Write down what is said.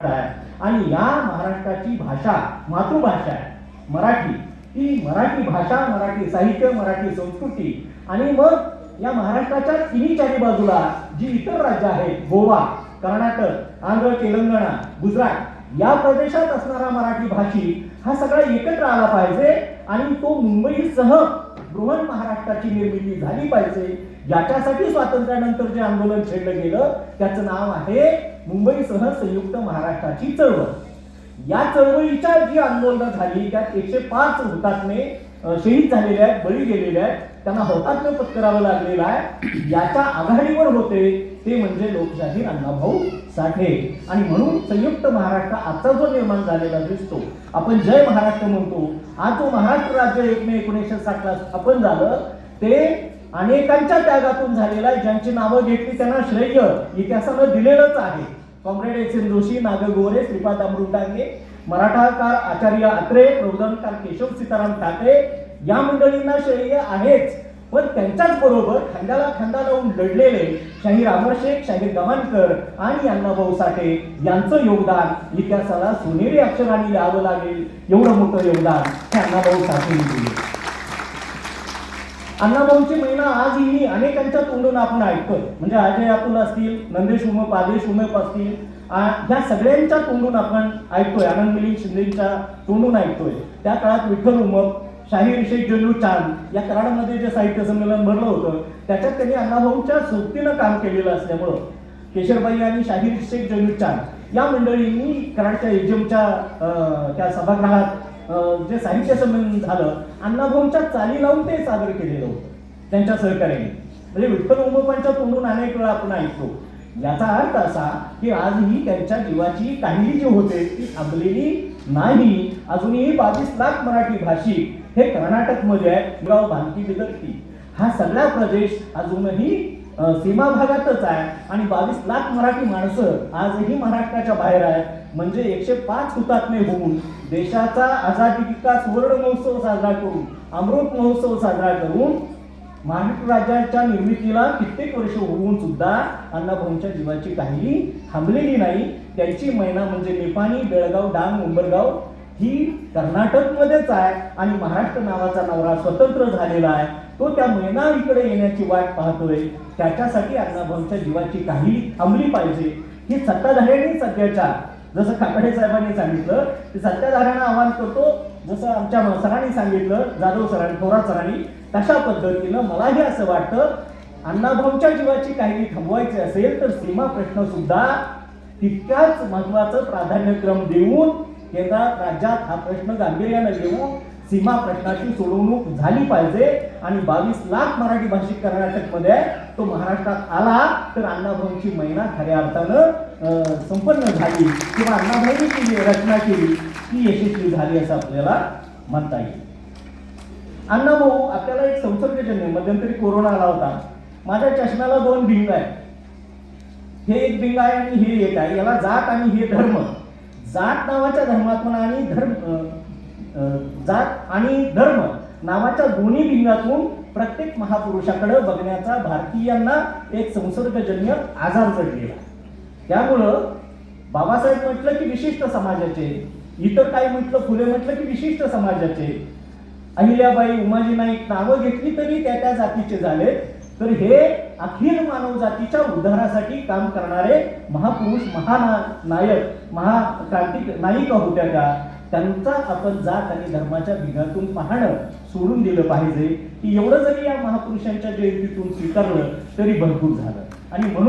आहे. आणि या महाराष्ट्राची भाषा मातृभाषा आहे. मराठी. ही मराठी भाषा मराठी साहित्य मराठी संस्कृती आणि मग या महाराष्ट्राच्या तिन्ही चारी बाजूला जी इतर राज्य आहेत गोवा कर्नाटक आंध्र तेलंगणा गुजरात या प्रदेशात असणारा मराठी भाषिक हा सगळा एकत्र आला पाहिजे आणि तो मुंबईसह बृहन महाराष्ट्राची निर्मिती झाली पाहिजे. याच्यासाठी स्वातंत्र्यानंतर जे आंदोलन छेडलं गेलं त्याचं नाव आहे मुंबईसह संयुक्त महाराष्ट्राची चळवळ. या चळवळीच्या जी आंदोलनं झाली त्यात एकशे पाच हुतात्मे शहीद झालेले आहेत बळी गेलेले आहेत त्यांना हौतात्म्य पत्करावं लागलेलं आहे. याच्या आघाडीवर होते ते म्हणजे लोकशाहीर अण्णाभाऊ साठे. आणि म्हणून संयुक्त महाराष्ट्र आता जो निर्माण झालेला दिसतो आपण जय महाराष्ट्र म्हणतो. आज जो महाराष्ट्र राज्य एक मे एकोणीसशे साठला स्थापन झालं ते अनेकांच्या त्यागातून झालेला आहे ज्यांची नावं घेतली त्यांना श्रेय इतिहासानं दिलेलंच आहे. कॉम्रेड एस एन जोशी नाग गोरे श्रीपाद अमृतांगे मराठाकार आचार्य अत्रे प्रबोधनकार केशव सीताराम ठाकरे या मंडळींना श्रेय आहेच. पण त्यांच्याच बरोबर खांद्याला खांदा लावून लढलेले शाहीर अमर शेख शाहीर गमानकर आणि अण्णाभाऊ साठे यांचं योगदान इतिहासाला सोनेरी अक्षराने यावं लागेल. एवढं मोठं योगदान हे अण्णाभाऊ साठेंनी दिले. अण्णाभाऊची महिना आजही अनेकांच्या तोंडून आपण ऐकतोय. म्हणजे अजय अतुल असतील नंदेश उमप आदेश उमप असतील ह्या सगळ्यांच्या तोंडून आपण ऐकतोय. आनंद मिलिंद शिंदेच्या तोंडून ऐकतोय. त्या काळात विठ्ठल उमप शाहीर शेख जल्लू चांद या कराडमध्ये जे साहित्य संमेलन भरलं होतं त्याच्यात त्यांनी अण्णाभाऊंच्या सोबतीनं काम केलेलं असल्यामुळं केशरबाई आणि शाहीर शेख जल्लू चांद या मंडळींनी कराडच्या एजमच्या त्या सभागृहात जे साहित्य संमेलन झालं अण्णाभाऊंच्या चाली लावून ते सादर केलेलं होतं त्यांच्या सहकार्याने. म्हणजे विठ्ठल उमोपांच्या तोंडून अनेक वेळा आपण ऐकतो. याचा अर्थ असा की आजही त्यांच्या जीवाची काहिली जी होते ती थांबलेली नाही. अजूनही बावीस लाख मराठी भाषिक हे कर्नाटकमध्ये आहे गाव भांती विदर्ती हा सगळा प्रदेश अजूनही सीमा भागातच आहे. आणि बावीस लाख मराठी माणसं आजही महाराष्ट्राच्या बाहेर आहेत. म्हणजे एकशे पाच हुतात्मे होऊन देशाचा आझादी विकास सुवर्ण महोत्सव साजरा करून अमृत महोत्सव साजरा करून महाराष्ट्र राज्याच्या निर्मितीला कित्येक वर्ष होऊन सुद्धा अण्णाभाऊंच्या जीवाची काही थांबलेली नाही. त्यांची मैना म्हणजे निपाणी बेळगाव डांग उंबरगाव ही कर्नाटकमध्येच आहे. आणि महाराष्ट्र नावाचा नवरा स्वतंत्र झालेला आहे. तो त्या मैना इकडे येण्याची वाट पाहतोय. त्याच्यासाठी अण्णाभाऊंच्या जीवाची काही थांबली पाहिजे. ही सत्ताधाऱ्यांनी सध्याच्या जसं काकडे साहेबांनी सांगितलं ते सत्ताधाऱ्यांना आवाहन करतो जसं आमच्या सरांनी सांगितलं जाधव सरांनी थोरात सरांनी तशा पद्धतीनं मलाही असं वाटतं अण्णाभाऊंच्या जीवाची काही थांबवायची असेल तर सीमा प्रश्न सुद्धा तितक्याच महत्वाचं प्राधान्यक्रम देऊन केंद्रात राज्यात हा प्रश्न गांभीर्यानं घेऊन सीमा प्रश्नाची सोडवणूक झाली पाहिजे आणि बावीस लाख मराठी भाषिक कर्नाटकमध्ये आहे. तो महाराष्ट्रात आला तर अण्णाभाऊंची महिना खऱ्या अर्थानं संपन्न झाली. किंवा अण्णाभाऊंनी जी रचना केली ती यशस्वी झाली असं आपल्याला म्हणता येईल. अण्णाभाऊ आपल्याला एक संसर्गजन्य मध्यंतरी कोरोना आला होता. माझ्या चष्म्याला दोन भिंग आहेत. हे एक भिंग आहे आणि हे एक आहे. याला जात आणि हे धर्म. जात नावाच्या धर्मातून आणि धर्म जात आणि धर्म नावाच्या दोन्ही भिंगातून प्रत्येक महापुरुषाकडे बघण्याचा भारतीयांना एक संसर्गजन्य आजार जडलेला त्यामुळं बाबासाहेब म्हटलं की विशिष्ट समाजाचे इतर काय म्हटलं फुले म्हटलं की विशिष्ट समाजाचे. अहिल्याबाई उमाजी नाईक नावं घेतली तरी त्या त्या जातीचे झाले. तर हे अखिल मानव जातीच्या उद्धारासाठी काम करणारे महापुरुष महानायक महाक्रांतिक नायिका होत्या त्या. त्यांचा आपण जात आणि धर्माच्या भिगातून पाहणं सोडून दिलं पाहिजे. की एवढं जरी या महापुरुषांच्या जयंतीतून स्वीकारलं तरी भरपूर झालं. आणि म्हणून